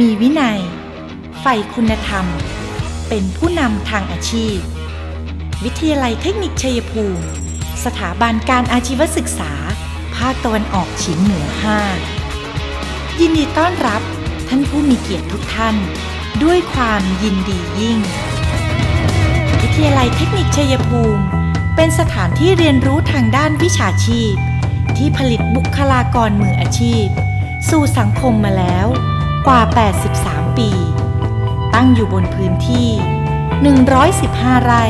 มีวินัย ใฝ่คุณธรรม เป็นผู้นำทางอาชีพ วิทยาลัยเทคนิคชัยภูมิ สถาบันการอาชีวศึกษา ภาคตะวันออกเฉียงเหนือ 5 ยินดีต้อนรับท่านผู้มีเกียรติทุกท่าน ด้วยความยินดียิ่ง วิทยาลัยเทคนิคชัยภูมิ เป็นสถานที่เรียนรู้ทางด้านวิชาชีพ ที่ผลิตบุคลากรมืออาชีพ สู่สังคมมาแล้ว กว่า 83 ปี ตั้งอยู่บนพื้นที่ 115 ไร่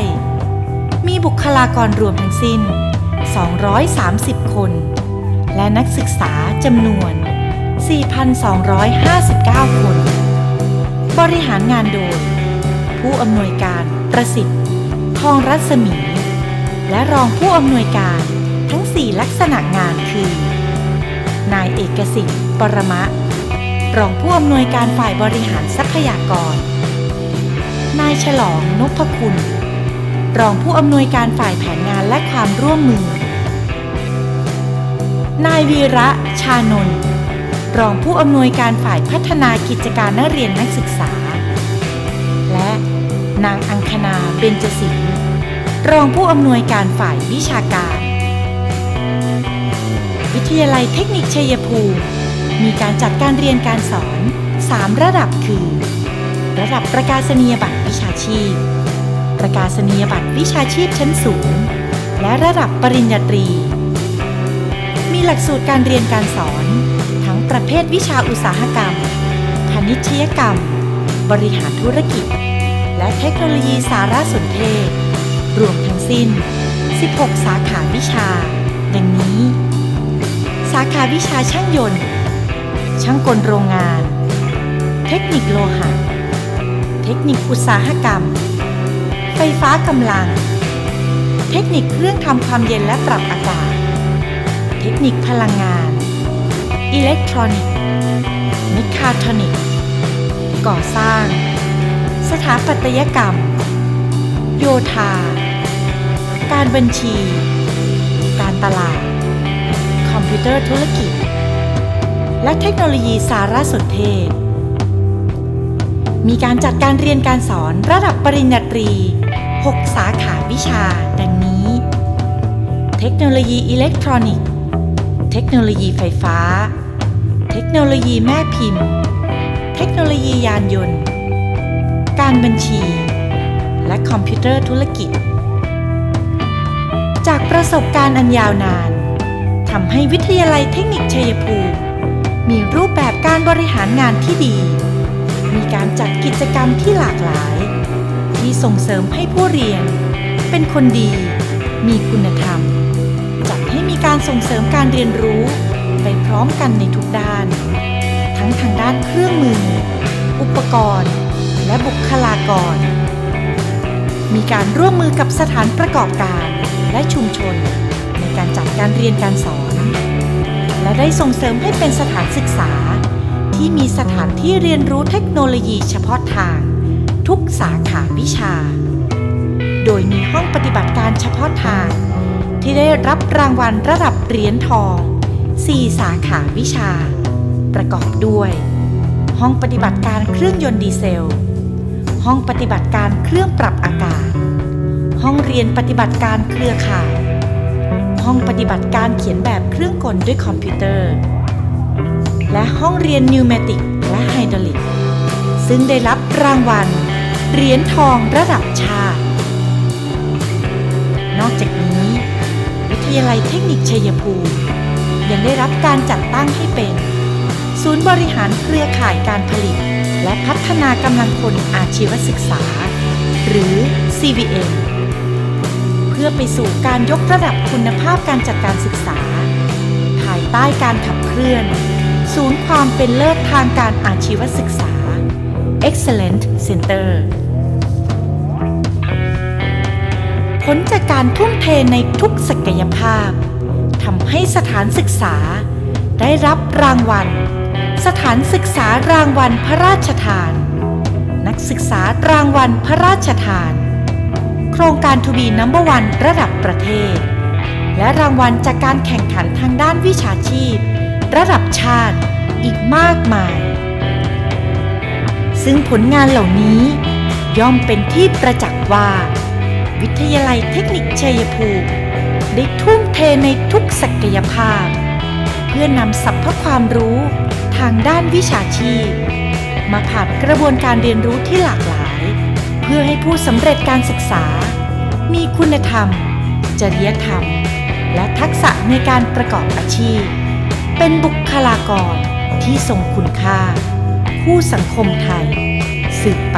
มีบุคลากรรวมทั้งสิ้น 230 คน และนักศึกษาจำนวน 4,259 คน บริหารงานโดย ผู้อำนวยการประสิทธิ์ทองรัศมี และรองผู้อำนวยการทั้ง 4 ลักษณะงานคือ นายเอกสิทธิ์ปรมะ รองผู้อำนวยการฝ่ายบริหารทรัพยากร นายฉลองนพคุณ รองผู้อำนวยการฝ่ายแผนงานและความร่วมมือ นายวีระชานนท์รองผู้อำนวยการฝ่ายพัฒนากิจการนักเรียนนักศึกษา และนางอังคณาเบญจศิลป์รองผู้อำนวยการฝ่ายวิชาการ วิทยาลัยเทคนิคชัยภูมิ มีการจัดการเรียนการสอน 3 ระดับคือ ระดับประกาศนียบัตรวิชาชีพ ประกาศนียบัตรวิชาชีพชั้นสูง และระดับปริญญาตรี มีหลักสูตรการเรียนการสอน ทั้งประเภทวิชาอุตสาหกรรมพาณิชยกรรม บริหารธุรกิจ และเทคโนโลยีสารสนเทศ รวมทั้งสิ้น 16 สาขาวิชา ดังนี้ สาขาวิชาช่างยนต์ ช่างกลโรงงาน เทคนิคโลหะ เทคนิคอุตสาหกรรม ไฟฟ้ากำลัง เทคนิคเครื่องทำความเย็นและปรับอากาศ เทคนิคพลังงาน อิเล็กทรอนิกส์มิคาทรอนิกส์ก่อสร้าง สถาปัตยกรรม โยธา การบัญชี การตลาด คอมพิวเตอร์ธุรกิจ และเทคโนโลยีสารสนเทศ มีการจัดการเรียนการสอนระดับปริญญาตรี 6 สาขาวิชา ดังนี้ เทคโนโลยีอิเล็กทรอนิกส์ เทคโนโลยีไฟฟ้า เทคโนโลยีแม่พิมพ์ เทคโนโลยียานยนต์ การบัญชี และคอมพิวเตอร์ธุรกิจ จากประสบการณ์อันยาวนานทำให้วิทยาลัยเทคนิคชัยภูมิ มีรูปแบบการบริหารงานที่ดี มีการจัดกิจกรรมที่หลากหลาย ที่ส่งเสริมให้ผู้เรียน เป็นคนดี มีคุณธรรม จัดให้มีการส่งเสริมการเรียนรู้ ไปพร้อมกันในทุกด้าน ทั้งทางด้านเครื่องมือ อุปกรณ์ และบุคลากร มีการร่วมมือกับสถานประกอบการและชุมชน ในการจัดการเรียนการสอน และได้ส่งเสริมให้เป็นสถานศึกษา ที่มีสถานที่เรียนรู้เทคโนโลยีเฉพาะทาง ทุกสาขาวิชา โดยมีห้องปฏิบัติการเฉพาะทาง ที่ได้รับรางวัลระดับเหรียญทอง 4 สาขาวิชา ประกอบด้วย ห้องปฏิบัติการเครื่องยนต์ดีเซล ห้องปฏิบัติการเครื่องปรับอากาศ ห้องเรียนปฏิบัติการเครือข่าย ห้องปฏิบัติการเขียนแบบเครื่องกลด้วยคอมพิวเตอร์ และห้องเรียนนิวเมติกและไฮดรอลิก ซึ่งได้รับรางวัล เหรียญทองระดับชาติ นอกจากนี้ วิทยาลัยเทคนิคชัยภูมิ ยังได้รับการจัดตั้งให้เป็น ศูนย์บริหารเครือข่ายการผลิต และพัฒนากำลังคนอาชีวศึกษา หรือ CVM พื่อไปสู่การยกระดับคุณภาพการจัดการศึกษา ภายใต้การขับเคลื่อน ศูนย์ความเป็นเลิศทางการอาชีวศึกษา Excellent Center ผลจากการทุ่มเทในทุกศักยภาพทำให้สถานศึกษา ได้รับรางวัล สถานศึกษารางวัลพระราชทาน นักศึกษารางวัลพระราชทาน โครงการทูบีนัมเบอร์วันระดับประเทศ และรางวัลจากการแข่งขันทางด้านวิชาชีพ ระดับชาติอีกมากมาย ซึ่งผลงานเหล่านี้ย่อมเป็นที่ประจักษ์ว่า วิทยาลัยเทคนิคชัยภูมิได้ทุ่มเทในทุกศักยภาพ เพื่อนำสรรพความรู้ทางด้านวิชาชีพ มาผ่านกระบวนการเรียนรู้ที่หลากหลาย เพื่อให้ผู้สำเร็จการศึกษา มีคุณธรรม จริยธรรม และทักษะในการประกอบอาชีพ เป็นบุคลากรที่ทรงคุณค่า คู่สังคมไทย สืบไป